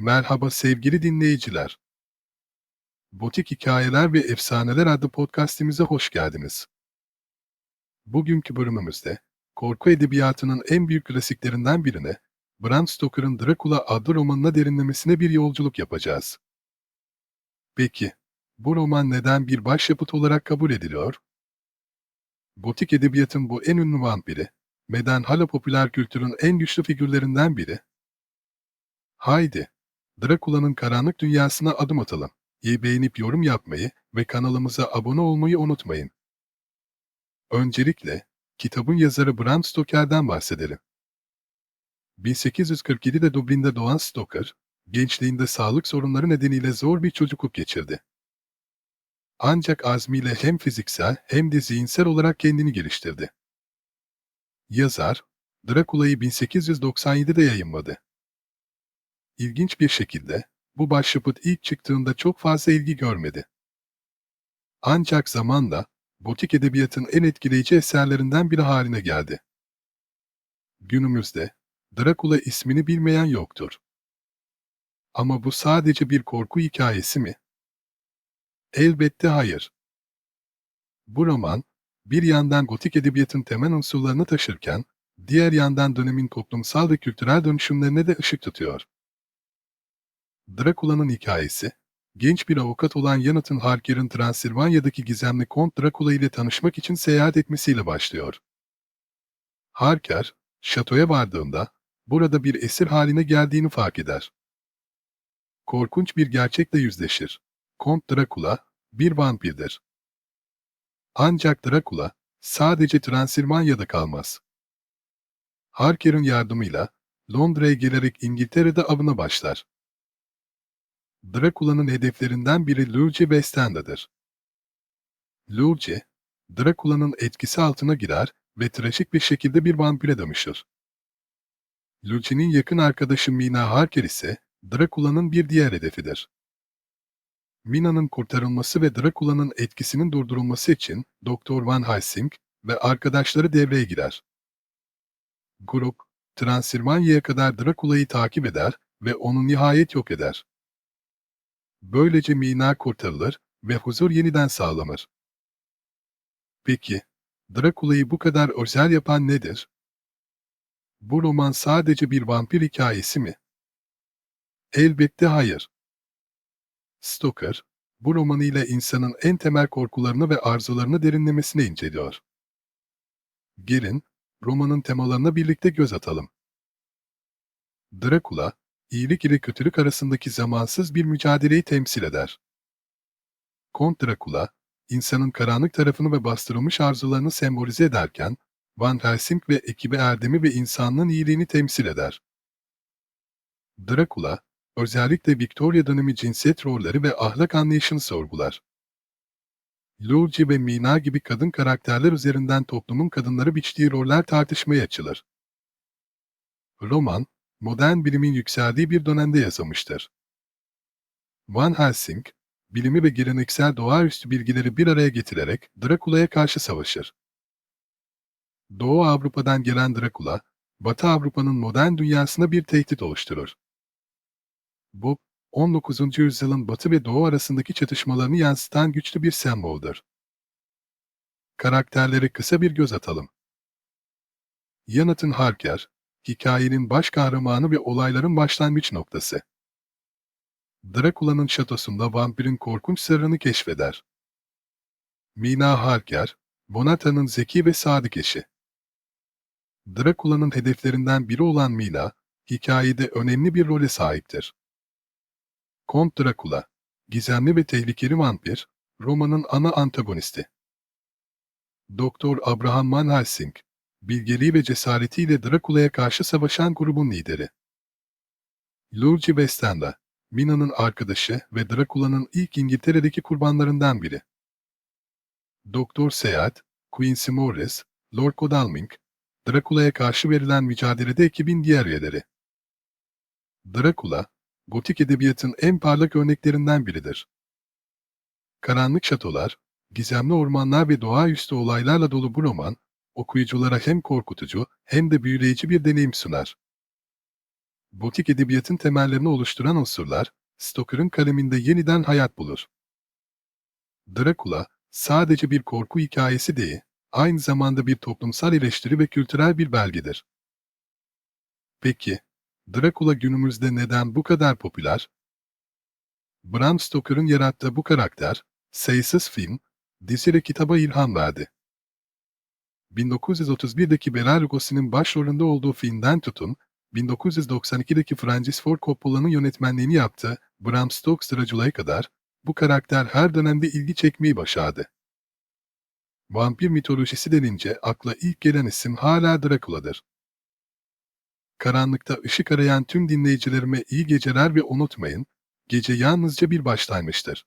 Merhaba sevgili dinleyiciler. Botik Hikayeler ve Efsaneler adlı podcastimize hoş geldiniz. Bugünkü bölümümüzde, korku edebiyatının en büyük klasiklerinden birine, Bram Stoker'ın Dracula adlı romanına derinlemesine bir yolculuk yapacağız. Peki, bu roman neden bir başyapıt olarak kabul ediliyor? Gotik edebiyatın bu en ünlü vampiri, Meden hala popüler kültürün en güçlü figürlerinden biri. Haydi, Drakula'nın karanlık dünyasına adım atalım. İyi beğenip yorum yapmayı ve kanalımıza abone olmayı unutmayın. Öncelikle, kitabın yazarı Bram Stoker'den bahsedelim. 1847'de Dublin'de doğan Stoker, gençliğinde sağlık sorunları nedeniyle zor bir çocukluk geçirdi. Ancak azmiyle hem fiziksel hem de zihinsel olarak kendini geliştirdi. Yazar, Drakula'yı 1897'de yayınladı. İlginç bir şekilde, bu başyapıt ilk çıktığında çok fazla ilgi görmedi. Ancak zamanla, gotik edebiyatın en etkileyici eserlerinden biri haline geldi. Günümüzde, Drakula ismini bilmeyen yoktur. Ama bu sadece bir korku hikayesi mi? Elbette hayır. Bu roman, bir yandan gotik edebiyatın temel unsurlarını taşırken, diğer yandan dönemin toplumsal ve kültürel dönüşümlerine de ışık tutuyor. Drakula'nın hikayesi, genç bir avukat olan Jonathan Harker'ın Transilvanya'daki gizemli Kont Drakula ile tanışmak için seyahat etmesiyle başlıyor. Harker, şatoya vardığında, burada bir esir haline geldiğini fark eder. Korkunç bir gerçekle yüzleşir. Kont Drakula, bir vampirdir. Ancak Drakula, sadece Transilvanya'da kalmaz. Harker'ın yardımıyla, Londra'ya gelerek İngiltere'de avına başlar. Drakula'nın hedeflerinden biri Lurci Westenda'dır. Lurci, Drakula'nın etkisi altına girer ve trajik bir şekilde bir vampire dönüşür. Lurci'nin yakın arkadaşı Mina Harker ise Drakula'nın bir diğer hedefidir. Mina'nın kurtarılması ve Drakula'nın etkisinin durdurulması için Doktor Van Helsing ve arkadaşları devreye girer. Grup, Transilvanya'ya kadar Drakula'yı takip eder ve onu nihayet yok eder. Böylece Mina kurtarılır ve huzur yeniden sağlanır. Peki, Drakula'yı bu kadar özel yapan nedir? Bu roman sadece bir vampir hikayesi mi? Elbette hayır. Stoker, bu romanıyla insanın en temel korkularını ve arzularını derinlemesine inceliyor. Gelin, romanın temalarına birlikte göz atalım. Dracula, iyilik ile kötülük arasındaki zamansız bir mücadeleyi temsil eder. Kont Dracula, insanın karanlık tarafını ve bastırılmış arzularını sembolize ederken, Van Helsing ve ekibi erdemi ve insanlığın iyiliğini temsil eder. Dracula, özellikle Victoria dönemi cinsiyet rolleri ve ahlak anlayışını sorgular. Lurci ve Mina gibi kadın karakterler üzerinden toplumun kadınları biçtiği roller tartışmaya açılır. Roman, modern bilimin yükseldiği bir dönemde yazılmıştır. Van Helsing, bilimi ve geleneksel doğaüstü bilgileri bir araya getirerek Drakula'ya karşı savaşır. Doğu Avrupa'dan gelen Drakula, Batı Avrupa'nın modern dünyasına bir tehdit oluşturur. Bu, 19. yüzyılın Batı ve Doğu arasındaki çatışmalarını yansıtan güçlü bir semboldür. Karakterlere kısa bir göz atalım. Jonathan Harker, hikayenin baş kahramanı ve olayların başlangıç noktası. Drakula'nın şatosunda vampirin korkunç sırrını keşfeder. Mina Harker, Bonata'nın zeki ve sadık eşi. Drakula'nın hedeflerinden biri olan Mina, hikayede önemli bir role sahiptir. Kont Drakula, gizemli ve tehlikeli vampir, romanın ana antagonisti. Doktor Abraham Van Helsing, bilgeliği ve cesaretiyle Drakula'ya karşı savaşan grubun lideri. Luigi Westenda, Mina'nın arkadaşı ve Drakula'nın ilk İngiltere'deki kurbanlarından biri. Doktor Seyahat, Quincy Morris, Lord Godalming, Drakula'ya karşı verilen mücadelede ekibin diğer üyeleri. Drakula, gotik edebiyatın en parlak örneklerinden biridir. Karanlık şatolar, gizemli ormanlar ve doğaüstü olaylarla dolu bu roman, okuyuculara hem korkutucu hem de büyüleyici bir deneyim sunar. Gotik edebiyatın temellerini oluşturan unsurlar, Stoker'ın kaleminde yeniden hayat bulur. Dracula, sadece bir korku hikayesi değil, aynı zamanda bir toplumsal eleştiri ve kültürel bir belgedir. Peki, Dracula günümüzde neden bu kadar popüler? Bram Stoker'ın yarattığı bu karakter, sayısız film, dizi ve kitaba ilham verdi. 1931'deki Bela Lugosi'nin başrolünde olduğu filmden tutun, 1992'deki Francis Ford Coppola'nın yönetmenliğini yaptığı Bram Stoker Dracula'ya kadar, bu karakter her dönemde ilgi çekmeyi başardı. Vampir mitolojisi denince akla ilk gelen isim hala Dracula'dır. Karanlıkta ışık arayan tüm dinleyicilerime iyi geceler ve unutmayın, gece yalnızca bir başlangıçtır.